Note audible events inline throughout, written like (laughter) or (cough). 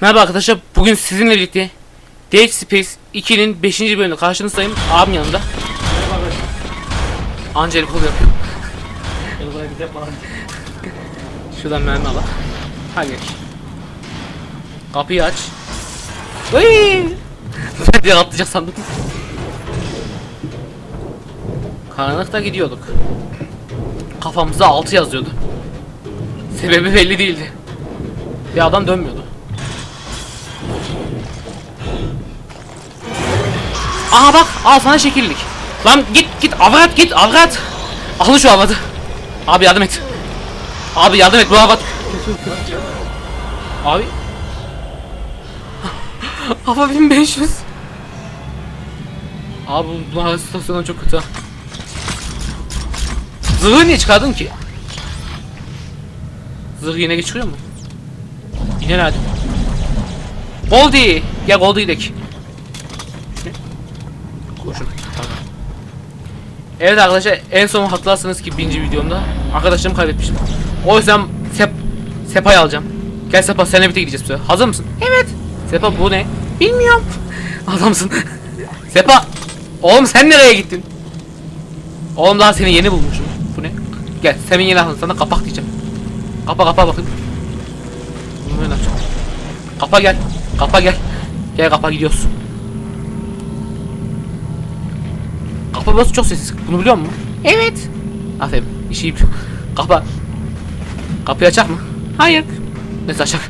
Merhaba arkadaşlar. Bugün sizinle birlikte Dead Space 2'nin 5. bölümünde karşınızdayım. Abim yanımda. Anca kol yapıyor. Şuradan mermi al. Hadi geç. Kapıyı aç. Uyyy! Ben diye atlayacak sandım. Karanlıkta gidiyorduk. Kafamızda 6 yazıyordu. Sebebi belli değildi. Bir adam dönmüyordu. Aha bak al sana şekillik. Lan git git avrat git avrat. Al şu avratı. Abi yardım et. Abi yardım et bu avrat. Abi. (laughs) Hava 1500. Abi bu istasyondan çok kötü. Zırhı niye çıkardın ki? Zırh yine geçiriyor mu? Yine nerede? Goldie! Gel Goldie'yi gidelim. Koşun. Tamam. Evet arkadaşlar en son haklısınız ki birinci videomda arkadaşlarımı kaybetmiştim. O yüzden Sep Sepa'yı alacağım. Gel Sepa seninle birlikte gideceğiz bu. Hazır mısın? Evet. Sepa bu ne? Bilmiyorum. (laughs) Adamsın. Sepa. Oğlum sen nereye gittin? Oğlum daha seni yeni bulmuşum. Bu ne? Gel senin yeni aldın sana kapak diyeceğim. Kapa kapa bakayım. Bunu ben açacağım. Kapa gel. Kapa gel. Gel kapa gidiyoruz. Kapa burası çok sessiz. Bunu biliyor musun? Evet. Aferin. İşi yapıyor. Kapa. Kapıyı açar mı? Hayır. Neyse açar.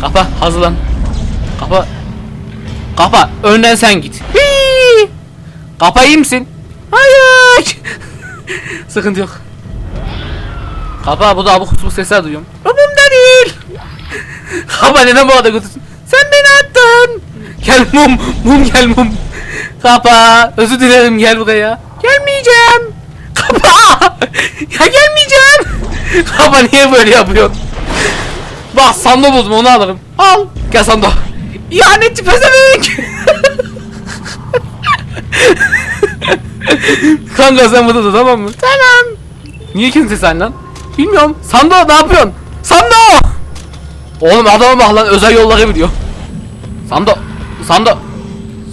Kapa hazırlan. Kapa. Kapa önden sen git. Hii! Kapa iyi misin? Hayır. (laughs) Sıkıntı yok. Kapa bu da abuk subuk sesler duyuyorum. Umumda değil. Kapa neden bu kadar kötüsün? Sen beni attın. Gel mum. Mum gel mum. Kapa. Özür dilerim gel buraya. Gelmeyeceğim. Kapa. ya gelmeyeceğim. Kapa niye böyle yapıyorsun? Bak sando buldum onu alırım. Al. Gel sando. İhanetçi pezevenk. (laughs) Kanka sen burada dur tamam mı? Tamam. Niye kimse sen lan? Bilmiyorum. Sando ne yapıyorsun? Sando! Oğlum adama bak lan özel yolları biliyor. Sando. Sando.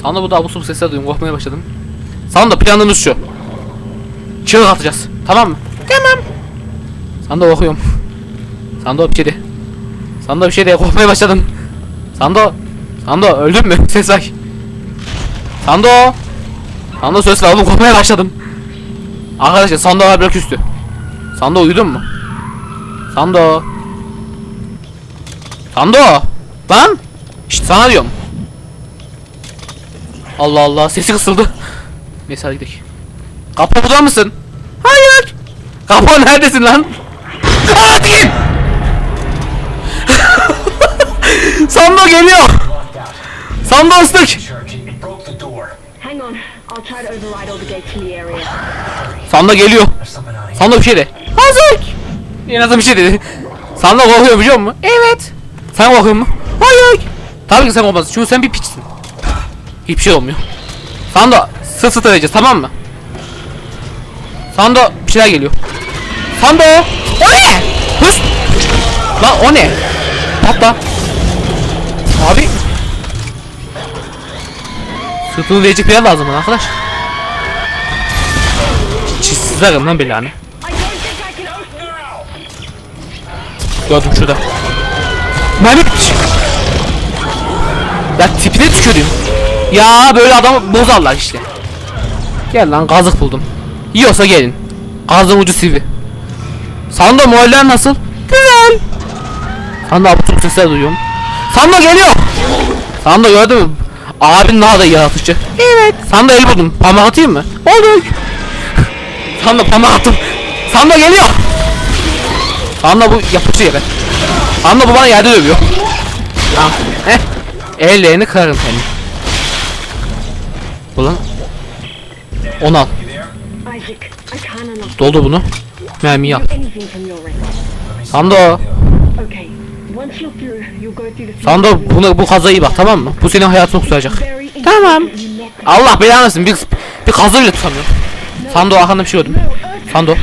Sando bu da abuk subuk sesler duyuyorum. Korkmaya başladım. Sando planımız şu. Çığlık atacağız. Tamam mı? Tamam. Sando okuyorum. Sando bir şey de. Sando bir şey de korkmaya başladım. Sando. Sando öldün mü? Ses ay. Sando. Sando söz ver oğlum korkmaya başladım. Arkadaşlar Sando var biraz üstü. Sando uyudun mu? Sando. Sando. Lan. İşte sana diyorum. Allah Allah sesi kısıldı. Neyse hadi gidelim. Kapı burada mısın? Hayır. Kapı neredesin lan? Hadi. (laughs) Sando geliyor. Sando ıslık. Sando geliyor. Sando bir şey de. Hazır. En azından bir şey dedi. Sando korkuyor biliyor musun? Evet. Sen korkuyor musun? Hayır. Tabii ki sen korkmazsın çünkü sen bir piçsin. Hiçbir şey olmuyor. Sando sırt sırta vereceğiz tamam mı? Sando bir şeyler geliyor. Sando. O ne? Hız. Lan o ne? Patla. Abi. Sırtını verecek bir yer lazım bana arkadaş. Çizsizlerim lan belanı. Gördüm şurada. Bitmiş. Ya tipine tüküreyim. Ya böyle adamı bozarlar işte. Gel lan kazık buldum. Yiyorsa gelin. Kazığın ucu sivri. Sando muhaller nasıl? Güzel. Sando abutuk sesler duyuyorum. Sando geliyor. Sando gördün mü? Abin daha da yaratıcı. Evet. Sando el buldum. Parmak atayım mı? Olur. Sando parmak attım. Sando geliyor. Sando bu yapıcı yere. Sando bu bana yerde dövüyor. Tamam. Heh. Ellerini kırarım seni. Ulan. Onu al. Doldur bunu. Your end. Sando. Sando buna bu kazayı bak tamam mı? Bu senin hayatını kurtaracak. Tamam. Allah belanı versin. Bir, bir kazı bile tutamıyor. Sando arkanda bir şey gördüm. Sando.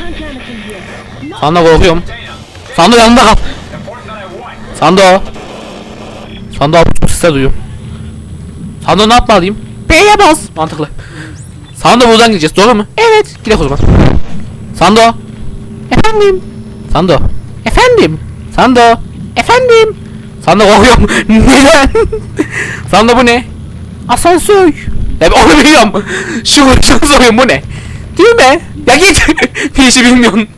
Sando korkuyorum. Sando yanında kal. Sando. Sandığa bu sesler duyuyorum. Sandığı ne yapmalıyım? B'ye bas. Mantıklı. Sandığa buradan gideceğiz doğru mu? Evet. Gidelim o zaman. Sando. Efendim. Sando. Efendim. Sando. Efendim. Sando korkuyorum. (laughs) Neden? Sando bu ne? Asansör. Ya ben onu biliyorum. Şu (laughs) şunu soruyorum bu ne? Değil mi? Ya git. (laughs) Bir işi bilmiyorsun.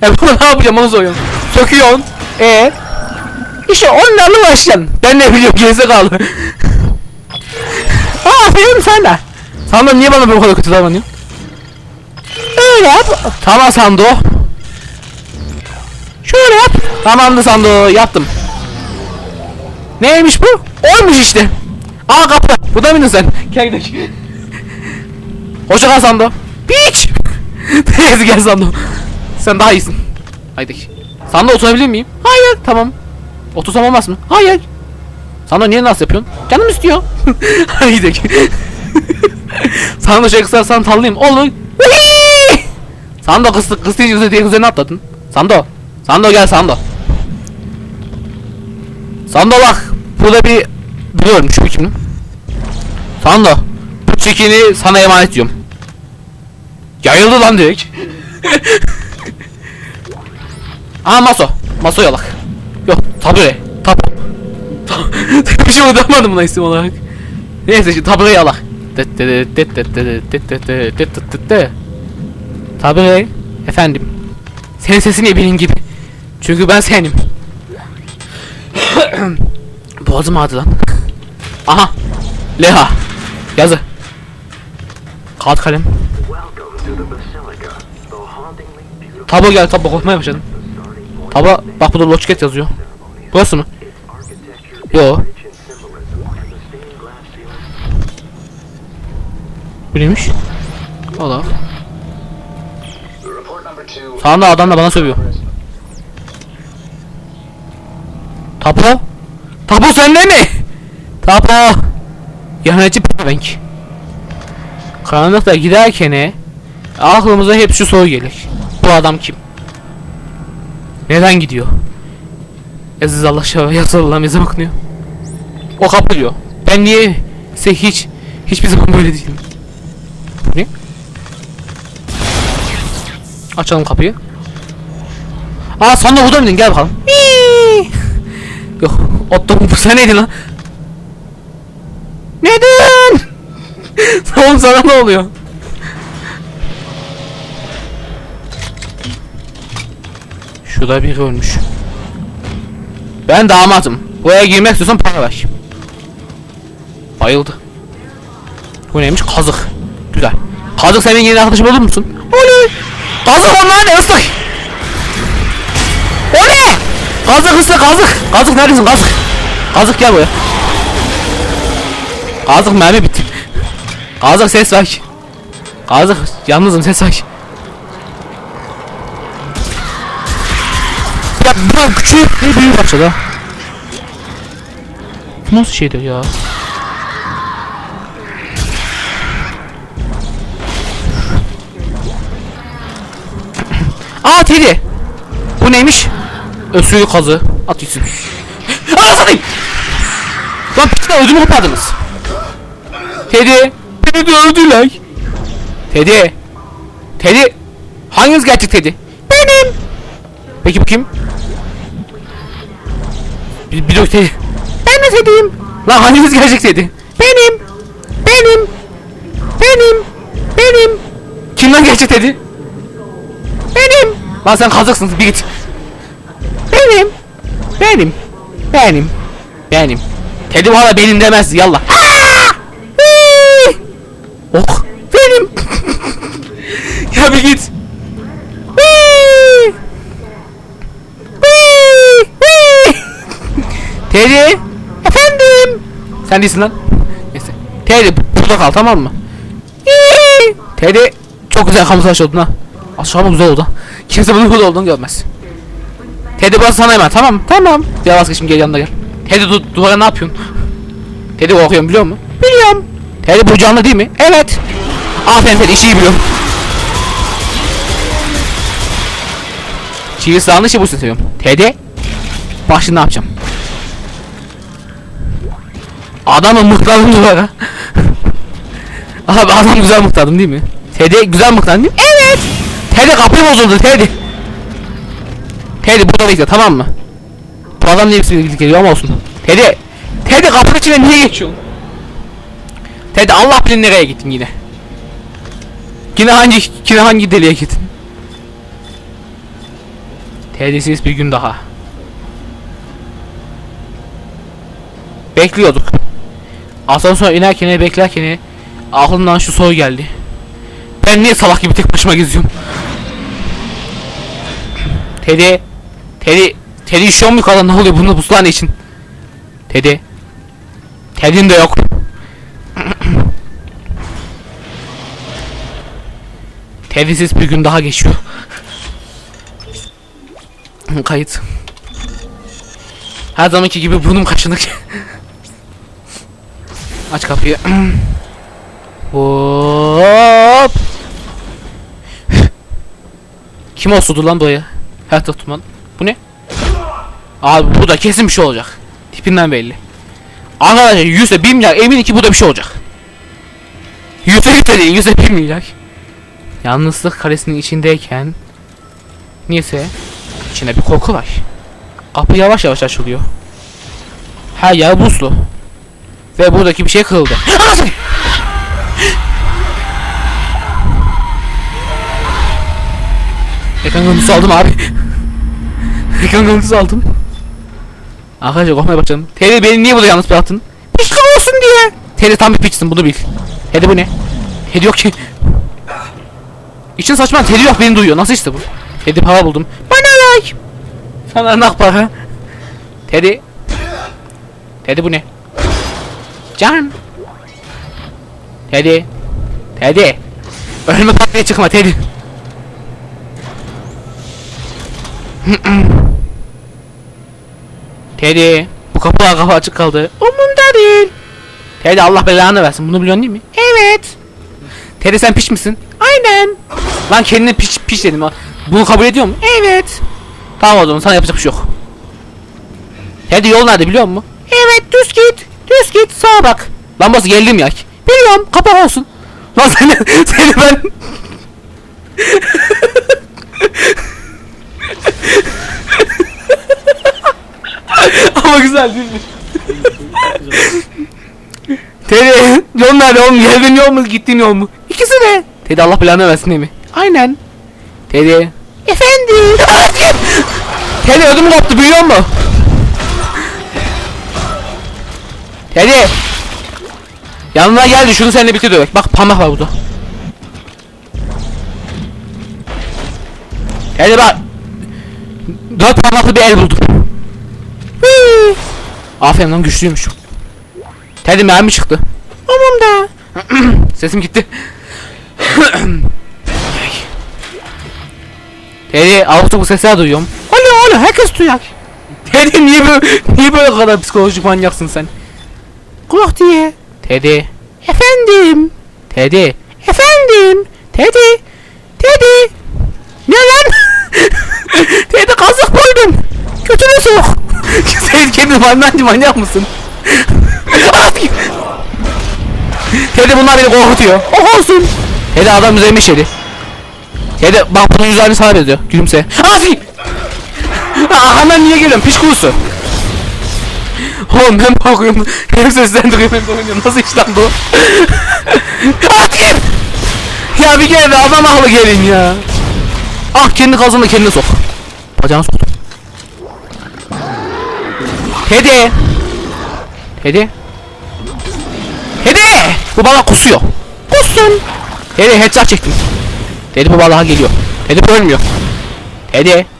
Ya bunu ne yapacağım onu soruyorum. Söküyorsun. E İşte onlarla uğraşacaksın. Ben ne biliyorum gerisi kaldı. Aa benim sana. Sando niye bana bu kadar kötü davranıyorsun? Öyle yap. Tamam Sando. Şöyle yap. Tamamdır Sando. Yaptım. Neymiş bu? Olmuş işte. Aa kapı. Bu da mıydın sen? Gel gidelim. Hoşça kal Sando. Piç. Teyze (laughs) gel Sando. Sen daha iyisin. Haydi. Sando oturabilir miyim? Hayır. Tamam. Otursam olmaz mı? Hayır. Sando niye nasıl yapıyorsun? Canım istiyor. (laughs) Hadi gidelim. (laughs) Sando şey kısarsan tallayayım. Olur. Sando kıstı kıstı yüzü diye üzerine atladın. Sando. Sando gel Sando. Sando bak. Burada bir biliyorum şu kimin. Sando. Bu çekini sana emanet ediyorum. Yayıldı lan direkt. (laughs) Aa maso. Maso yalak. Yok tabure. Tapu. bir şey uyduramadım buna isim olarak. Neyse şimdi tabure yalak. Tabure. Efendim. Senin sesin benim gibi. Çünkü ben senim. Boğazım ağrıdı lan. Aha. Leha. Yazı. Kağıt kalem. Tabo gel tabo korkmaya başladım. Tabo bak burada Lochket yazıyor. Burası mı? Yo. Bu neymiş? Allah. Sağında adam da bana sövüyor. Tapo? Tapo sende mi? Tapo! Yanıcı pevenk. Karanlıkta giderken aklımıza hep şu soru gelir. Bu adam kim? Neden gidiyor? Aziz Allah şahı yasallam bize bakmıyor. O kapı diyor. Ben niye ise hiç hiçbir zaman böyle değilim. Ne? Açalım kapıyı. Aa sonra burada mıydın? Gel bakalım. Yok. Otto bu sen neydin lan? Neden? (laughs) Oğlum sana ne oluyor? Şurada biri ölmüş. Ben damatım. Buraya girmek istiyorsan para ver. Bayıldı. Bu neymiş? Kazık. Güzel. Kazık senin yeni arkadaşım olur musun? Olur. Kazık onlar ne ıslık? O ne? Kazık ıslık kazık. Kazık neredesin kazık? Kazık gel buraya. Kazık mermi bitti. Kazık ses ver. Kazık yalnızım ses ver. Bu küçük ne büyük ha. Bu nasıl şeydir ya? Aa Teddy. Bu neymiş? Ösüğü kazı. At gitsin. Aa satayım. Lan pisler ödümü kopardınız. Teddy. De öldüler. Teddy. Teddy. Hanginiz gerçek Teddy? Benim. Peki bu kim? Bir, bir de Teddy. Ben Teddy'yim. Lan hanginiz gerçek Teddy? Benim. Benim. Benim. Benim. Kim lan gerçek Teddy? Benim. Lan sen kazıksın bir git. Benim. Benim. Benim. Benim. Teddy valla benim demez yallah. Oh benim. (laughs) ya bir git. Teddy. Efendim. Sen değilsin lan. Neyse. Teddy burada kal tamam mı? Teddy çok güzel kamuflaj oldun ha. Aşağıma güzel oldu. Kimse bunun burada olduğunu görmez. Teddy burası sana hemen tamam mı? Tamam. Gel vazgeçim gel yanına gel. Teddy du duvara ne yapıyorsun? Teddy korkuyorum biliyor musun? Biliyorum. Teddy bu canlı değil mi? Evet. Aferin Teddy işi iyi biliyorum. Çivi sağını işi bu seviyorum. Teddy. Bak şimdi ne yapacağım? Adamı mıhladım duvara. Abi adam güzel mıhladım değil mi? Teddy güzel mıhladım değil mi? Evet. Teddy kapı bozuldu Teddy. Teddy burada bekle tamam mı? Bu adam niye birisi geliyor ama olsun. Teddy. Teddy kapının içine niye geçiyorsun? Teddy Allah bilir nereye gittin yine. Yine hangi yine hangi deliğe gittin? Teddy'siz bir gün daha. Bekliyorduk. Asansör inerken beklerken aklımdan şu soru geldi. Ben niye salak gibi tek başıma geziyorum? Teddy, Teddy, Teddy üşüyor mu yukarıda ne oluyor bunda buzlar ne için? Teddy, Teddy'nin de yok. (clears throat) Teddy'siz bir gün daha geçiyor. (clears throat) Kayıt. Her zamanki gibi burnum kaşınık. (laughs) Aç kapıyı. (clears throat) Hop. Kim osurdu lan buraya? Her tutman. Bu ne? Abi bu da kesin bir şey olacak. Tipinden belli. Arkadaşlar yüzde bir milyar eminim ki bu da bir şey olacak. Yüzde yüzde değil yüzde bir milyar. Yalnızlık karesinin içindeyken Neyse içinde bir korku var. Kapı yavaş yavaş açılıyor. Her yer buzlu. Ve buradaki bir şey kırıldı. Anasını! Ekran görüntüsü aldım abi. Ekran görüntüsü aldım. Arkadaşlar korkmaya başladım. Teddy beni niye burada yalnız bıraktın? Pişkin olsun diye. Teddy tam bir piçsin bunu bil. Teddy bu ne? Teddy yok ki. İçin saçma Teddy yok beni duyuyor. Nasıl işte bu? Teddy para buldum. Bana ver. Sana nak para. Teddy. Teddy bu ne? Can. Teddy. Teddy. Ölme patlaya çıkma Teddy. (clears throat) Teddy. Bu kapılar kapı açık kaldı. Umurumda değil. Teddy Allah belanı versin. Bunu biliyorsun değil mi? Evet. Teddy sen piç misin? Aynen. Lan kendine piç piç dedim. Bunu kabul ediyor mu? Evet. Tamam o zaman sana yapacak bir şey yok. Teddy yol nerede biliyor musun? Evet düz git. Düz git sağa bak. Lambası geldim ya. Biliyorum kapak olsun. Lan seni, seni ben... Ama güzel değil mi? Teddy yol nerede oğlum? Geldiğin yol mu gittiğin yol mu? İkisi de. Teddy Allah belanı versin değil mi? Aynen. Teddy. Efendim. Teddy ödüm koptu biliyor musun? Teddy. Yanına geldi şunu seninle bitir dövek. Bak parmak var burada. Teddy bak. Dört parmaklı bir el buldum. Hıı. Aferin lan güçlüymüş. Teddy mermi çıktı. Umumda. (clears throat) Sesim gitti. Teddy avukta bu sesler duyuyorum. Alo alo herkes duyar. Teddy niye böyle, niye böyle kadar psikolojik manyaksın sen? Kulak diye. Teddy. Efendim. Teddy. Efendim. Teddy. Teddy. Ne lan? (laughs) Teddy kazık koydum. Götüne sok. (laughs) Sen kendin manyak, manyak mısın? (laughs) Teddy bunlar beni korkutuyor. Oh olsun. Teddy adam üzerime işedi. Teddy bak bunun aynı sana benziyor. Gülümse. Aa, hemen niye geliyorsun? Piş kurusu. Oğlum hem korkuyorum hem seslendiriyorum hem de oynuyorum. Nasıl iş lan bu? Atayım! Ya bir kere de adam akıllı gelin ya. Ah kendi kazanla kendine sok. Bacağını soktum. Teddy. Teddy. Teddy. Bu balık kusuyor. Kussun. Teddy headshot çektim. Teddy bu balığa geliyor. Teddy ölmüyor. Teddy.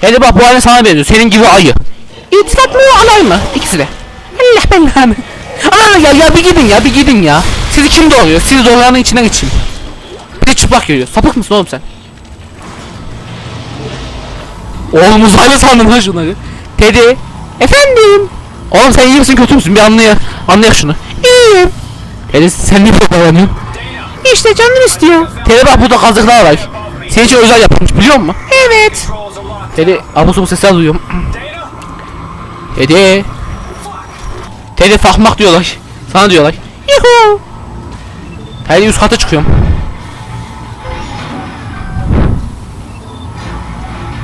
Teddy bak bu aynı sana benziyor. Senin gibi ayı. İtilaf mı alay mı? İkisi de. Allah belanı. Aa ya ya bir gidin ya bir gidin ya. Sizi kim doğuruyor? Siz doğuranın içinden geçin. Bir de çıplak görüyor. Sapık mısın oğlum sen? Oğlum uzaylı sandım lan şunları. Teddy. Efendim. Oğlum sen iyi misin kötü müsün? Bir anlaya. Anlayak şunu. İyiyim. Teddy sen niye anlıyorsun? İşte canım istiyor. Teddy bak burada kazıklar var. Senin için özel yapılmış biliyor musun? Evet. Teddy abuk sabuk sesler duyuyorum. Teddy. Teddy fakmak diyorlar. Sana diyorlar. Yuhu. Teddy üst kata çıkıyorum.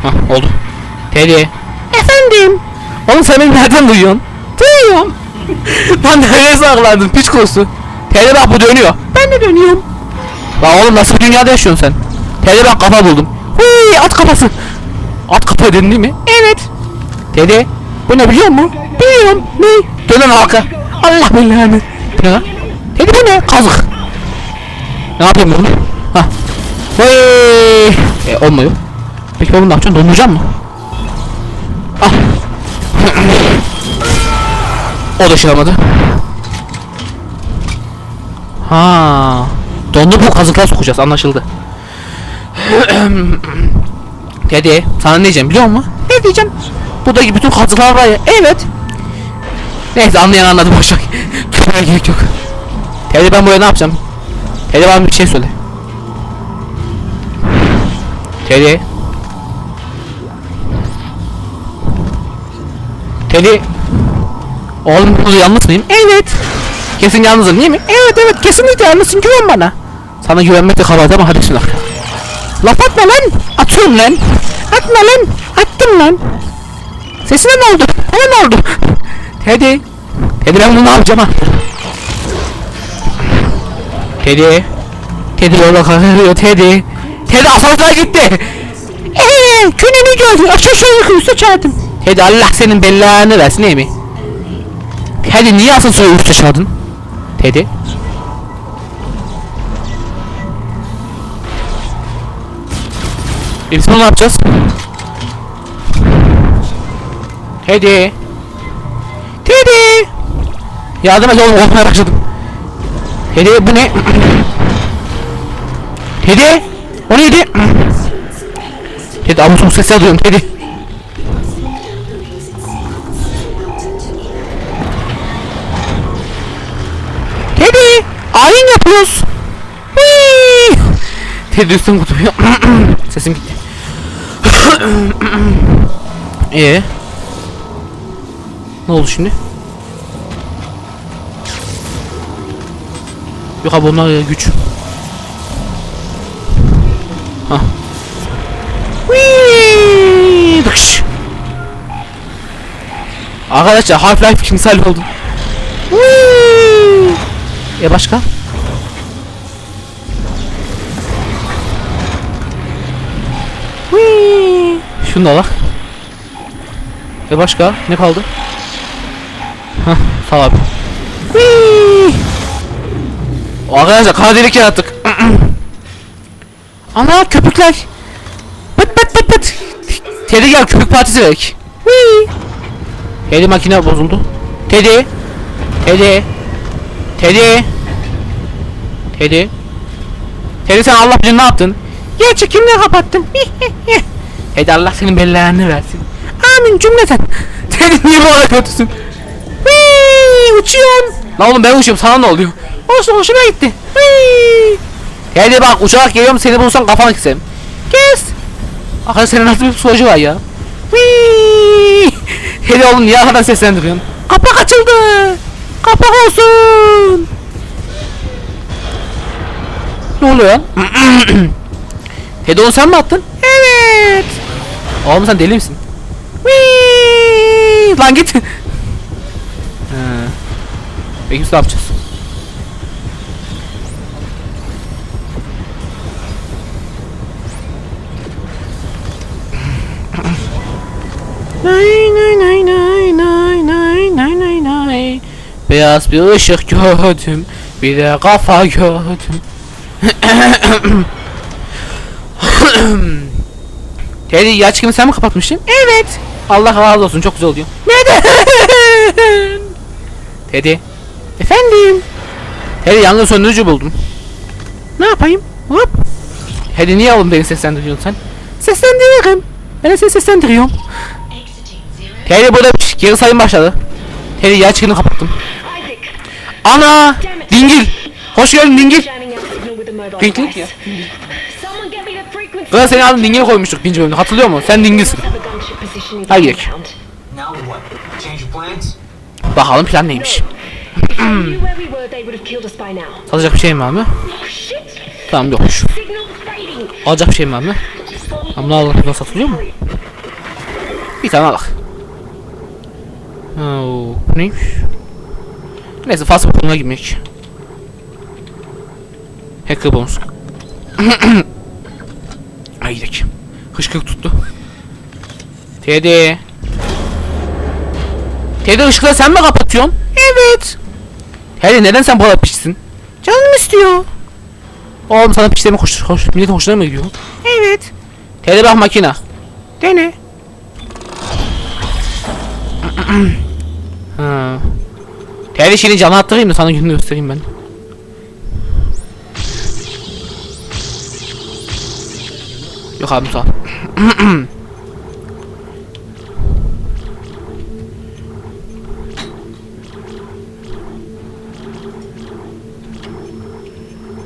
Hah oldu. Teddy. Efendim. Oğlum sen beni nereden duyuyorsun? Duyuyorum. (laughs) Lan nereye saklandın piç kurusu? Teddy bak bu dönüyor. Ben de dönüyorum. Lan oğlum nasıl bir dünyada yaşıyorsun sen? Teddy bak kafa buldum. Hıy at kafası. At kafa dedin değil mi? Evet. Teddy bu ne biliyor musun? Biliyorum. Ne? Dönen halka. Allah belanı. Lan? Teddy bu ne? Kazık. Ne yapayım bunu? Hah. Vay. E, olmuyor. Peki ben bunu ne yapacağım? Donduracağım mı? Ah. o da şey olmadı. Ha. Dondurup kazıklar sokacağız anlaşıldı. (clears throat) Teddy sana ne diyeceğim biliyor musun? Ne diyeceğim? Buradaki bütün kazıklar var ya. Evet. Neyse anlayan anladı boşver. Tutmaya gerek yok. Teddy ben buraya ne yapacağım? Teddy bana bir şey söyle. Teddy. Teddy. Oğlum burada yalnız mıyım? Evet. Kesin yalnızım değil mi? Evet evet kesinlikle yalnızsın güven bana. Sana güvenmekte kabahat ama hadi bismillah. Laf atma lan. Atıyorum lan. Atma lan. Attım lan. Sesine ne oldu? Ona ne oldu? Teddy. Teddy ben bunu ne yapacağım ha? Teddy. Teddy yola kalkıyor Teddy. Teddy asansöre gitti. Eee gününü gördün. Aşağı yukarı çağırdım. Teddy Allah senin belanı versin değil mi? Teddy niye asansöre üstü çağırdın? Teddy. Biz bunu ne yapacağız? Teddy. Teddy. Yardım et oğlum korkmaya başladım. Teddy bu ne? (clears throat) Teddy. O neydi? (clears throat) Teddy amusun sesi alıyorum Teddy. Teddy. Ayin yapıyoruz. Teddy üstüm kutuyor. (clears throat) Sesim gitti. (coughs) Ee? Ne oldu şimdi? Yok abi onlar e, güç. Dıkış. Arkadaşlar Half-Life misal oldu. E başka? Şunu da bak. E başka? Ne kaldı? Hah, sağ abi. Whee! Arkadaşlar kara delik yarattık. (clears throat) Ana köpükler. Pıt pıt pıt pıt. Teddy gel köpük partisi verek. Teddy makine bozuldu. Teddy. Teddy. Teddy. Teddy. Teddy sen Allah bilir ne yaptın? Yer çekimleri kapattım. (laughs) Teddy Allah senin belanı versin. Amin cümleten. (laughs) Teddy niye bu kadar kötüsün? Whee! Uçuyorsun. Lan oğlum ben uçuyorum sana ne oluyor? Olsun hoşuma gitti. Whee! Teddy bak uçarak geliyorum seni bulsam kafana keseyim. Kes. Arkadaş senin nasıl bir psikoloji var ya? Whee! Teddy oğlum niye arkadan seslendiriyorsun? Kapak açıldı. Kapak olsun. Ne oluyor (clears throat) onu sen mi attın? Evet. Oğlum sen deli misin? Whee! Lan git. (laughs) Peki ne yapacağız? Nay nay nay nay nay Beyaz bir ışık gördüm Bir de kafa gördüm (clears throat) (clears throat) Teddy yaç kimi sen mi kapatmıştın? Evet. Allah razı olsun çok güzel oluyor. Neden? (laughs) Teddy Efendim? Teddy yangın söndürücü buldum. Ne yapayım? Hop. Teddy niye oğlum beni seslendiriyorsun sen? Seslendiririm. Ben seni seslendiriyorum. Teddy burada bir şey, geri sayım başladı. Teddy yaç kimi kapattım. Ana! Dingil! Hoş geldin Dingil. Device. ya Kral senin adını dingil koymuştuk birinci bölümde hatırlıyor musun? Sen dingilsin. Hadi gidelim. Bakalım plan neymiş. (clears throat) Alacak bir şey mi var mı? Tamam yokmuş. Alacak bir şey mi var mı? Ama ne alın satılıyor mu? Bir tane alak. Oo, bu neymiş? Neyse fast food'una girmek. Hacker bonus. (clears throat) Gidelim. Hışkırık tuttu. TD. TD ışıkları sen mi kapatıyorsun? Evet. TD neden sen bu kadar pişsin? Canım istiyor. Oğlum sana pişleme hoş, hoş, milletin hoşuna mı gidiyor? Evet. TD bak makina. Dene. (clears throat) ha. TD şeyini canı attırayım da sana gününü göstereyim ben. Ol. (clears throat)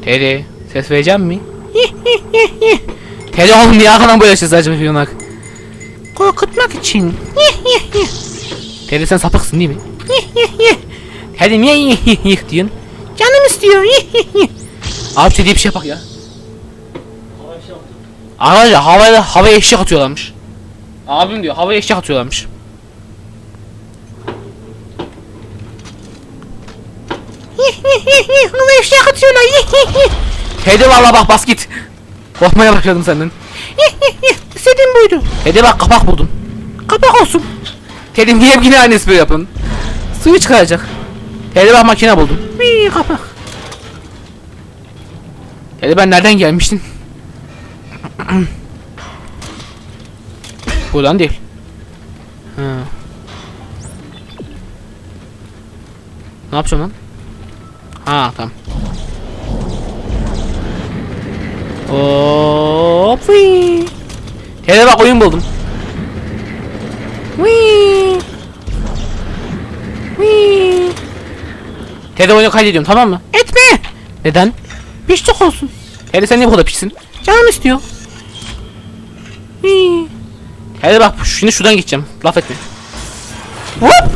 TD ses vereceğim mi? (laughs) TD oğlum niye arkadan böyle ses saçma yapıyorsun Korkutmak için. (laughs) TD sen sapıksın değil mi? (laughs) TD niye diyorsun? Canım istiyor. Abi şey diye bir şey bak ya. Arkadaşlar havaya havaya eşek atıyorlarmış. Abim diyor havaya eşek atıyorlarmış. (laughs) havaya eşek atıyorlar. (laughs) Hadi valla bak bas git. Korkmaya başladım senden. (laughs) İstediğim buydu. Hadi bak kapak buldum. Kapak olsun. Dedim niye yine aynı espri yapın. Suyu çıkaracak. Hadi bak makine buldum. Bir kapak. Hadi ben nereden gelmiştim? Buradan değil. Ha. Ne yapacağım lan? Ha tamam. Hop. Hele bak oyun buldum. Wee. Wee. Tede oyunu kaydediyorum tamam mı? Etme. Neden? Piştik olsun. Hele sen niye bu kadar pişsin? Canım istiyor. Hadi bak şimdi şuradan geçeceğim. Laf etme. Hop!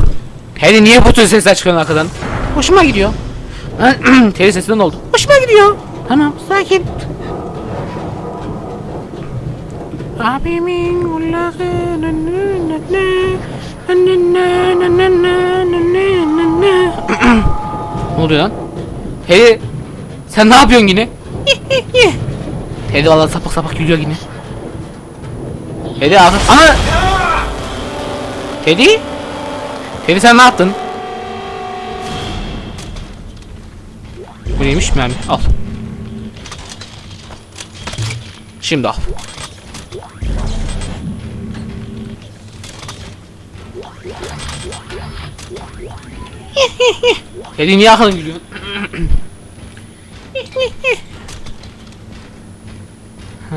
Hadi niye bu tür sesler çıkıyorsun arkadan? Hoşuma gidiyor. Teri sesinden oldu. Hoşuma gidiyor. Tamam sakin. Abimin ulası Ne oluyor lan? Teri sen ne yapıyorsun yine? Teri valla sapak sapak gülüyor yine. Teddy abi. Ana! Teddy? Teddy sen ne yaptın? Bu neymiş mermi? Al. Şimdi al. (laughs) Teddy niye aklın gülüyor? (clears throat) (laughs) ha.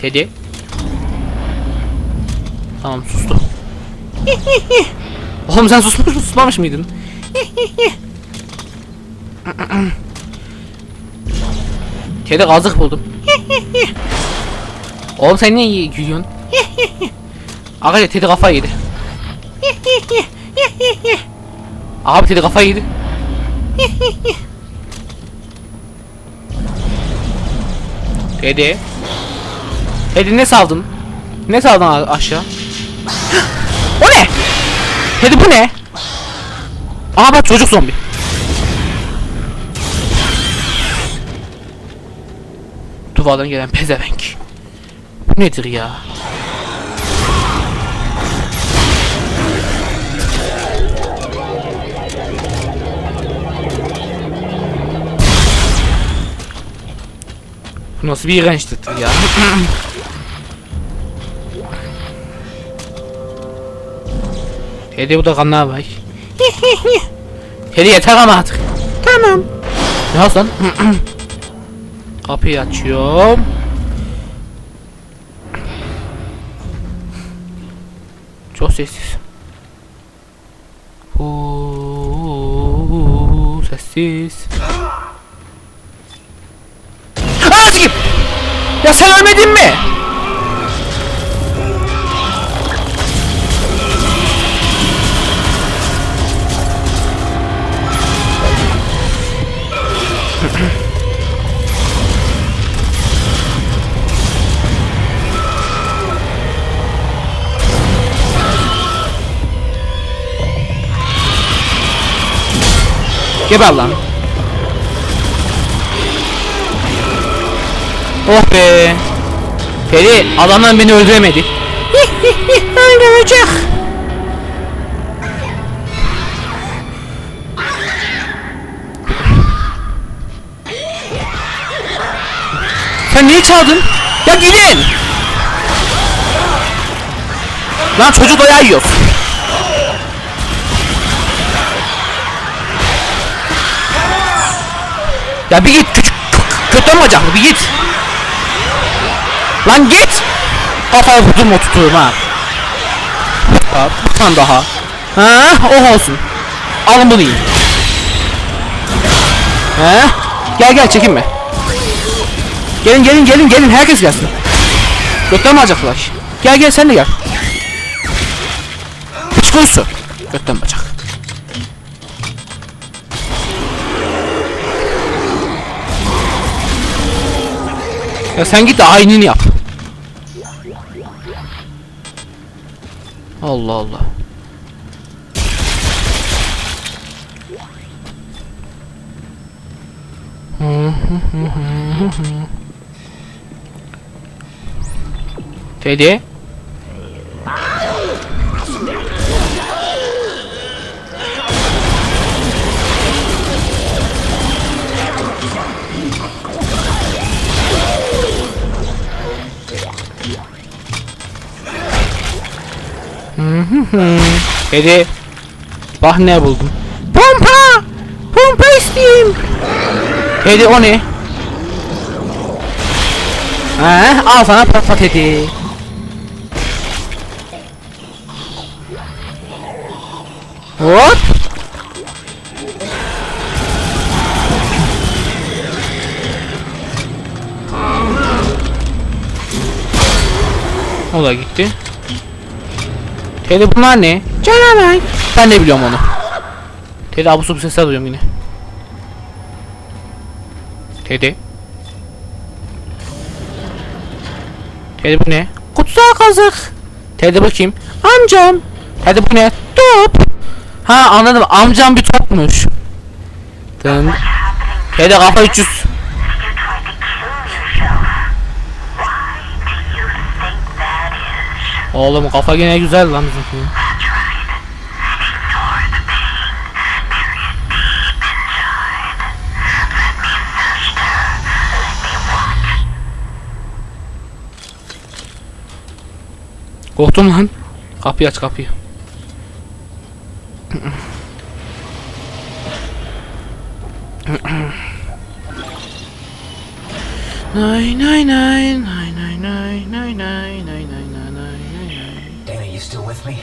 Teddy. Tamam sustu. Oğlum sen susmuş (laughs) susmamış mıydın? Kedi kazık buldum. Oğlum sen niye gülüyorsun? Arkadaşlar Teddy kafayı yedi. Abi Teddy kafayı yedi. Teddy. Teddy ne saldın? Ne saldın aşağı? O ne? Teddy bu ne? Aa bak çocuk zombi. Duvardan gelen pezevenk. Bu nedir ya? Bu nasıl bir iğrençliktir ya? (clears throat) Teddy burada kanlar var. Teddy yeter ama artık. Tamam. Ne olsun lan? (clears throat) Kapıyı açıyorum. Çok sessiz. Uuu, sessiz. Aa sikip! Ya sen ölmedin mi? Geber lan. Oh be. Peri adamlar beni öldüremedi. Öldürecek. Sen niye çaldın? Ya gidin. Lan çocuk dayağı yiyor. Ya bir git küçük kötü bacaklı bir git. Lan git. Kafaya vurdum o tutuyorum ha. Bir tane daha. Ha, oh olsun. Alın bunu yiyin. He? Gel gel çekinme. Gelin gelin gelin gelin herkes gelsin. Gökten bacaklar. Gel gel sen de gel. Hiç kurusu. Gökten bacak. Ya sen git de aynını yap. Allah Allah. Teddy. Teddy. Bak ne buldum. Pompa! Pompa isteyeyim. Teddy o ne? Ha, al sana pompa Teddy. Hop. O da gitti. Teddy bunlar ne? Canavar. Ben de biliyorum onu. Teddy abu su sesler duyuyorum yine. Teddy. Teddy bu ne? Kutsal kazık. Teddy bakayım. Amcam. Teddy bu ne? Top. Ha anladım. Amcam bir topmuş. Dın. Teddy kafa 300. Oğlum kafa yine güzel lan bizimki. Korktum lan. Kapıyı aç kapıyı. Nay nay nay nay nay nay nay nay nay nay nay nay nay nay Danny, you still with me?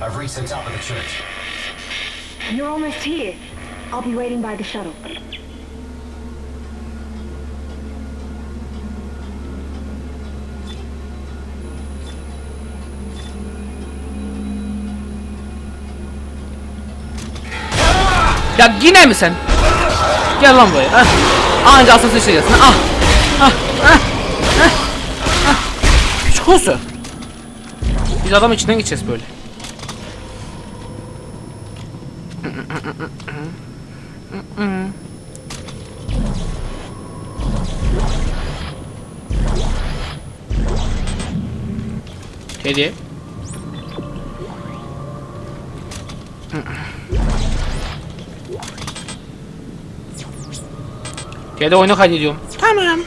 I've reached the top of the church. You're almost here. I'll be waiting by the shuttle. Ya yine mi sen? Gel lan buraya. Ah. Anca asıl sıçrayacaksın. Ah. Ah. Ah. Ah. Ah. Küçük olsun. Biz adam içinden geçeceğiz böyle. Teddy. Teddy oyunu kaydediyorum. Tamam.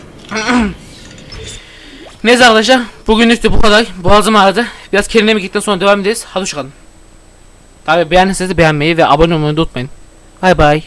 Neyse bugünlük de bu kadar. Boğazım ağrıdı. Biraz kendime gittikten sonra devam ederiz. Hadi hoşçakalın. Tabi beğendiyseniz beğenmeyi ve abone olmayı unutmayın. Bay bay.